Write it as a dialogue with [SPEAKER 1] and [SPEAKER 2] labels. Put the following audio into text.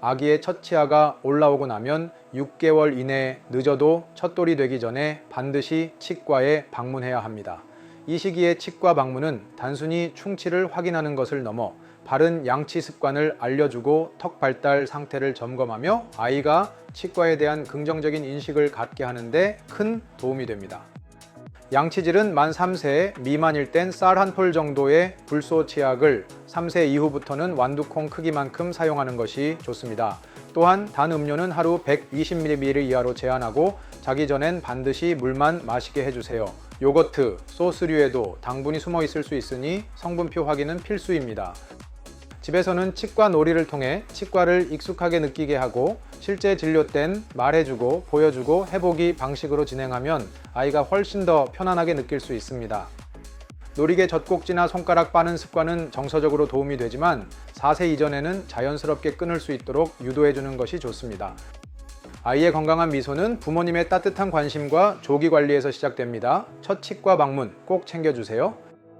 [SPEAKER 1] 아기의 첫 치아가 올라오고 나면 6개월 이내 늦어도 첫돌이 되기 전에 반드시 치과에 방문해야 합니다. 이 시기에 치과 방문은 단순히 충치를 확인하는 것을 넘어 바른 양치 습관을 알려주고 턱 발달 상태를 점검하며 아이가 치과에 대한 긍정적인 인식을 갖게 하는데 큰 도움이 됩니다. 양치질은 만 3세 미만일 땐 쌀한폴 정도의 불소 치약을 3세 이후부터는 완두콩 크기만큼 사용하는 것이 좋습니다. 또한 단 음료는 하루 120ml 이하로 제한하고 자기 전엔 반드시 물만 마시게 해주세요. 요거트, 소스류에도 당분이 숨어 있을 수 있으니 성분표 확인은 필수입니다. 집에서는 치과 놀이를 통해 치과를 익숙하게 느끼게 하고 실제 진료 땐 말해주고 보여주고 해보기 방식으로 진행하면 아이가 훨씬 더 편안하게 느낄 수 있습니다. 놀이개 젖꼭지나 손가락 빠는 습관은 정서적으로 도움이 되지만 4세 이전에는 자연스럽게 끊을 수 있도록 유도해 주는 것이 좋습니다. 아이의 건강한 미소는 부모님의 따뜻한 관심과 조기 관리에서 시작됩니다. 첫 치과 방문 꼭 챙겨주세요.